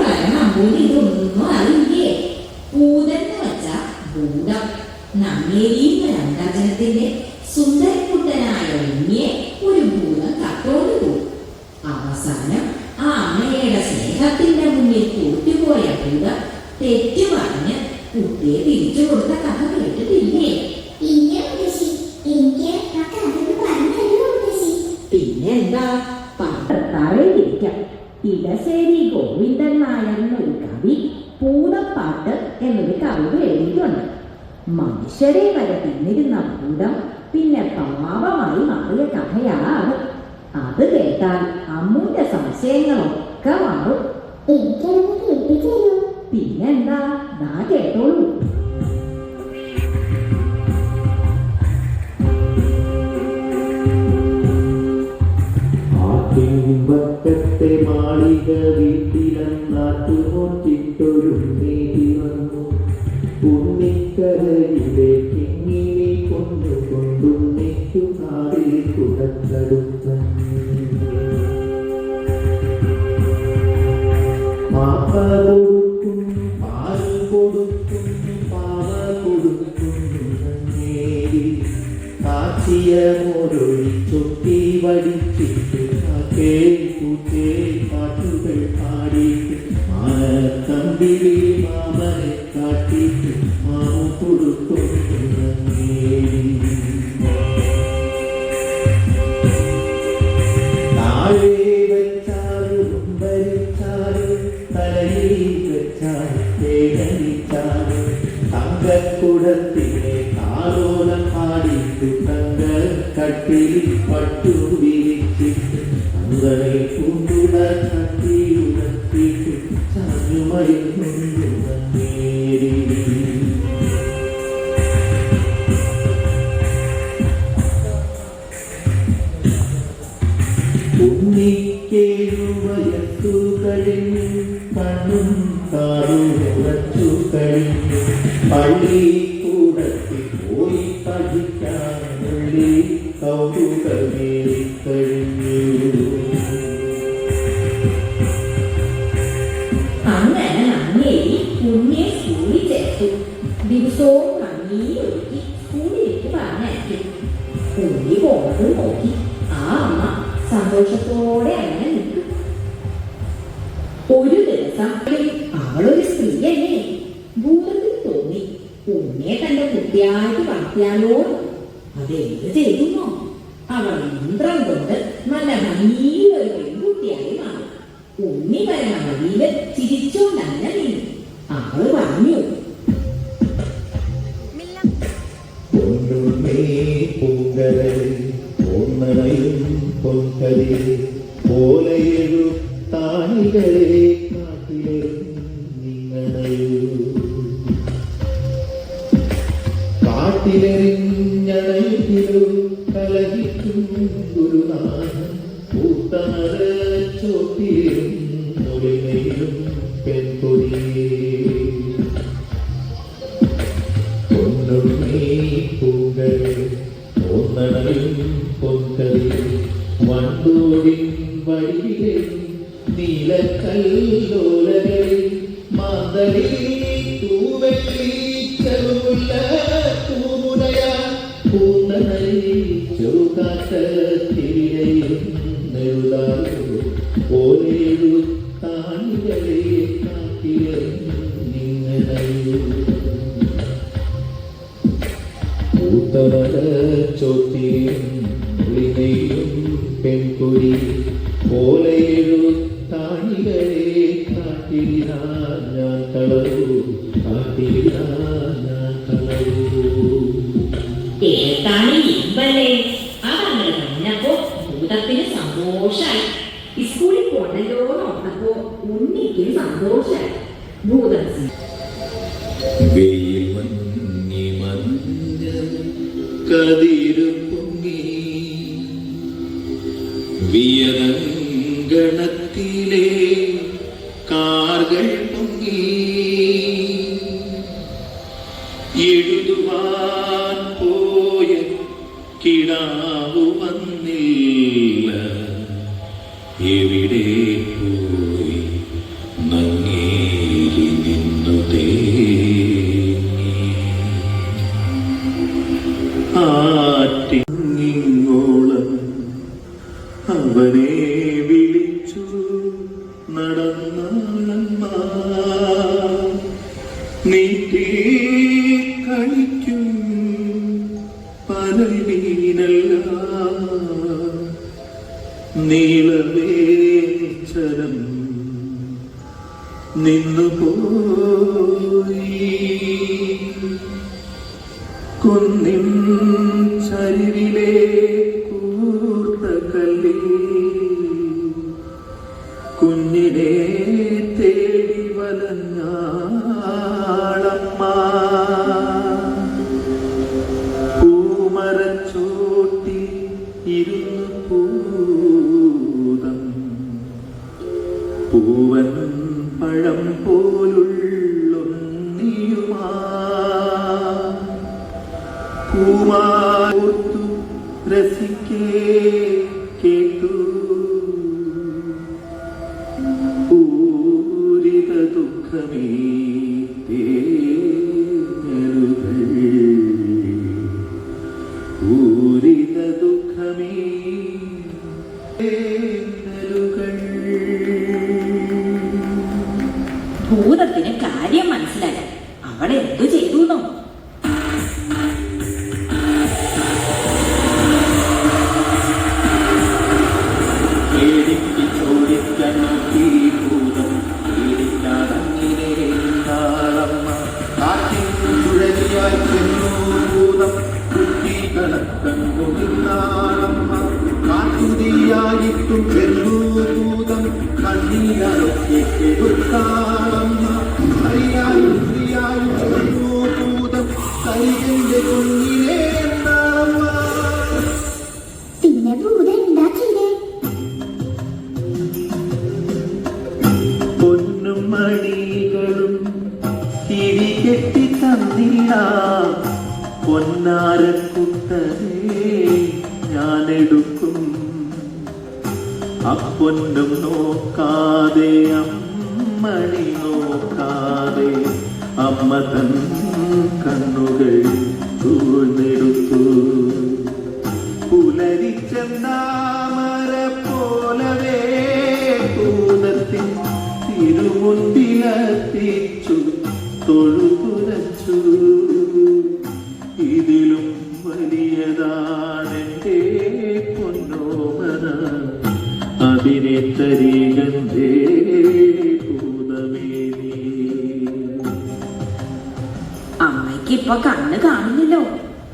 പരം അമ്മൂന് ഇതൊന്നും അറിയില്ലേ പൂതെന്ന് വച്ച ഭൂതം നമ്മേരിയും രണ്ടാചനത്തിന്റെ സുന്ദരക്കുട്ടനായ ഉണ്ണിയെ ഒരു ഭൂതം കത്തോണ്ട് പോകും അവസാനം ആ അമ്മയുടെ സ്നേഹത്തിന്റെ മുന്നിൽ തോറ്റുപോയ ഭൂതം തെറ്റു പറഞ്ഞ് കുട്ടിയെ തിരിച്ചു കൊടുത്ത കഥ കേട്ടിട്ടില്ലേ? പിന്നെന്താ പത്രത്താഴെ ഇരിക്കാം ഇടശ്ശേരി ഗോവിന്ദൻ നായർ എന്നൊരു കവി പൂതപ്പാട്ട് എന്നൊരു കവിത എഴുതിയിട്ടുണ്ട്. മനുഷ്യരെ വരെ തിന്നിരുന്ന ഭൂതം പിന്നെ പാപമായി മാറിയ കഥയാണ് അത് കേട്ടാൽ അമ്മൂന്റെ സംശയങ്ങളൊക്കെ മാറും. പിന്നെന്താ? ദാ കേട്ടോളൂ. ആട്ടിൻപക്കത്തെ മാളിക വീട്ടിലെന്നാട്ടുമൊറ്റിട്ടൊരുങ്ങി വന്നു ഉണ്ണിക്കരയിലെ കിങ്ങിനെ കൊണ്ടു കൊണ്ടുണ്ണിക്കു നാടിൽ കുടക്കടുത്ത മാപ്പ കൊടുക്കും പാൽ കൊടുക്കും പാവ കൊടുക്കും നന്നേരി കാച്ചിയ ചൊട്ടി വടിച്ചിട്ട് കാക്കേ கூட்டே பாட்டுகள் பாடிட்டு மான தம்பிலே மாமனை காட்டிட்டு மாமும் கொடுக்கும் தாழே வச்சாலும் பறித்தாலும் தலையை வச்சால் தேகலித்தாலும் பட்டு ഉണ്ണിക്കേഴു വയസ്സു കഴിഞ്ഞു കണ്ണും കാറും ഉറച്ചു കഴിഞ്ഞു പള്ളി കൂടത്തിൽ പോയി പഠിക്കാൻ ഉള്ളി കൗതുകമേറി കഴിഞ്ഞു അങ്ങനെ നന്നേരി ഉണ്ണിയെ സ്കൂളിൽ ചേർത്തു. ദിവസവും നന്ദി ഒരുക്കി പോണത് നോക്കി. ആ അമ്മ സന്തോഷത്തോടെ അങ്ങനെ നിൽക്കും. ഒരു ദിവസം അവളൊരു സ്ത്രീയല്ലേ. ഭൂതത്തിൽ തോന്നി ഉമ്മയെ തന്റെ കുട്ടിയായിട്ട് വളർത്തിയാലോ? അതെന്ത് ചെയ്യുന്നോ? അവൾ മന്ത്രം കൊണ്ട് നല്ല ഭംഗിയിലൊരു പെൺകുട്ടിയായി മാറി. ഉണ്ണി വഴിയിൽ ചിരിച്ചോണ്ടല്ല നിന്നു. അവൾ പറഞ്ഞു പൊന്നുണ്ണേ പൂങ്കരയിൽ പൊന്നണയും പൊൻകരയിൽ പോലെയൊരു താണികളെ കാട്ടിലും നിങ്ങളയൂ കാട്ടിലെറിഞ്ഞണയിലു കലഹിക്കും ഗുരുനാഥൻ പൂത്തമര ചോട്ടിലും നൊളിമയിലും പെൺകൊടിയേ വഴിയിലെ നീലക്കല്ലോലകളിൽ മാന്തളിൽ തൂവെള്ളി ചെറുമുല്ല പൂമുനയ പൂന്നണയിൽ ചെറുകാറ്റത്തിരിയും നെഴുതായോ ഓരേഴു താണികളെ ഭൂതത്തിന് സന്തോഷായി. സ്കൂളിൽ പോണല്ലോ ഓർത്തപ്പോ ഉണ്ണിക്ക് സന്തോഷായി. ഭൂതം വെയിൽ മങ്ങി മഞ്ഞ കതിരു പൊങ്ങി. വിയരങ്കണത്തിലെ കാർകൾ പൊങ്ങി. എഴുതുവാൻ പോയ കിടാവു വന്നില്ല കുഞ്ഞിനെ തേടി വലഞ്ഞാളമ്മ. പൂമരച്ചോട്ടി ഇരുന്നു പൂതം. പൂവൻ പഴം പോലുള്ളൊന്നിയുമാ. പൂമാർത്തു രസിക്കേ. അപ്പൊന്നും നോക്കാതെ അമ്മണി നോക്കാതെ അമ്മ തൻ കണ്ണുകൾ ചൂഴ്ന്നെടുത്തു. പുലരിച്ചെന്നാമര പോലവേ പൂതത്തിൽ തിരുമുണ്ടിലെത്തിച്ചു തൊഴുതുരച്ചു അതിനെ തരികന്തേ ഭൂതമേ നീ അമ്മയ്ക്ക് ഇപ്പൊ കണ്ണ് കാണുന്നില്ലോ.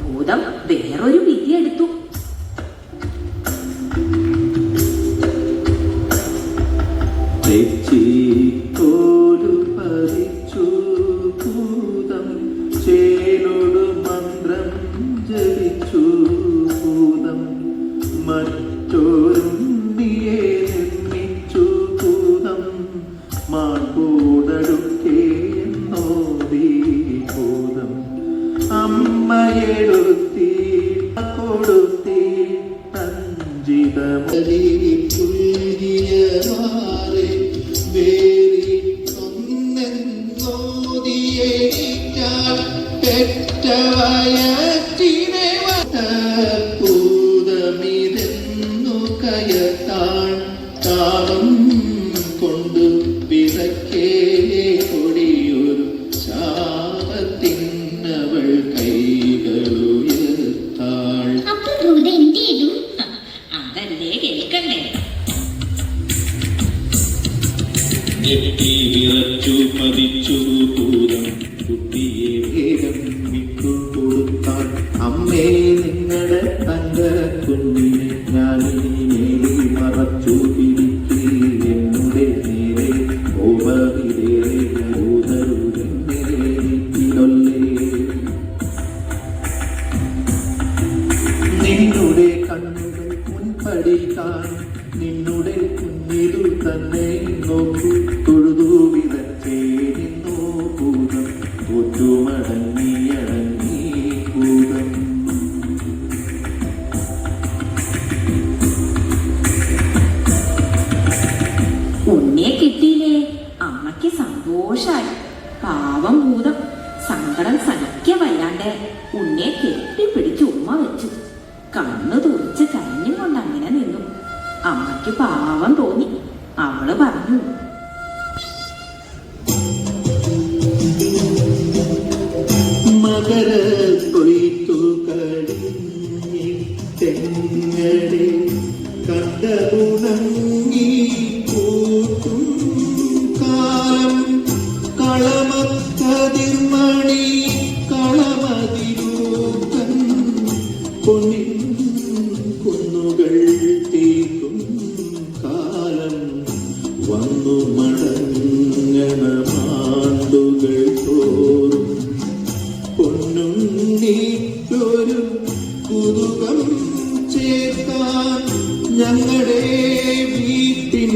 ഭൂതം വേറൊരു വിധി എടുത്തു. ചേലോട് മന്ത്രം ജപിച്ചു ഞെട്ടി വിറച്ചു പതിച്ചു ഭൂതം. കുട്ടിയെ വേഗം വിട്ടു കൊടുത്താൽ അമ്മേ നിങ്ങളുടെ തങ്ക കുഞ്ഞിനെ മേലിൽ മറച്ചു. സങ്കടം സഹിക്ക വയ്യാണ്ട് ഉണ്ണിയെ കെട്ടിപ്പിടിച്ച് ഉമ്മ വെച്ചു. കണ്ണു തുറച്ച് കരഞ്ഞും കൊണ്ട് അങ്ങനെ നിന്നു. അമ്മയ്ക്ക് പാവം തോന്നി. അവൾ പറഞ്ഞു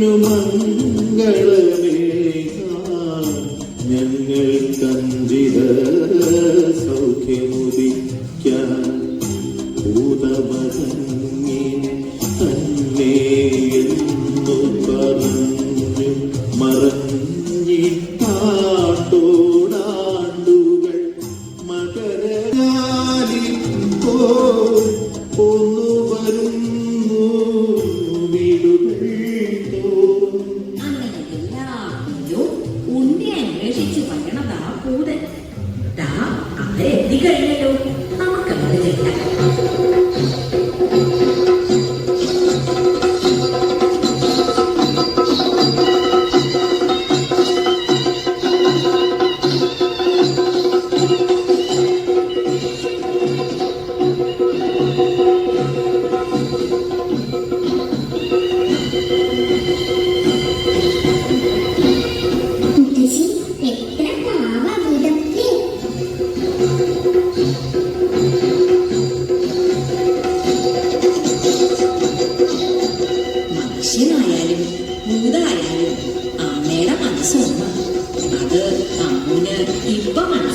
no more.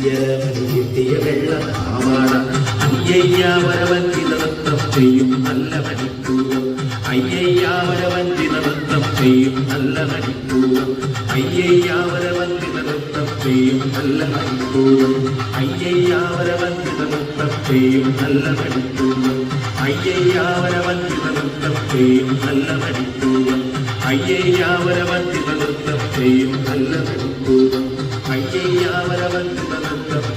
ഉയരമെത്തിയ വെള്ളം ആവാടം അയ്യയ്യാവരവന്തിനവത്തം ചെയ്യും നല്ല മണിക്കൂറും അയ്യയ്യാവരവന്തിനവത്തം ചെയ്യും നല്ല മണിക്കൂറും അയ്യയ്യാവരവന്തിനവത്തം ചെയ്യും നല്ല മണിക്കൂറും അയ്യയ്യാവരവന്തിനവത്തം ചെയ്യും നല്ല മണിക്കൂറും അയ്യയ്യാവരവന്തിനവത്തം ചെയ്യും നല്ല മണിക്കൂറും അയ്യയ്യാവരവന്തിനവത്തം ചെയ്യും നല്ല മണിക്കൂറും ஐயா வரவன்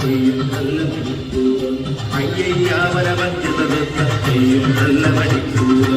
തത്തെയും നല്ല മണിക്കൂർ അയ്യയ്യാവരവഞ്ചിത തത്തെയും നല്ല മണിക്കൂർ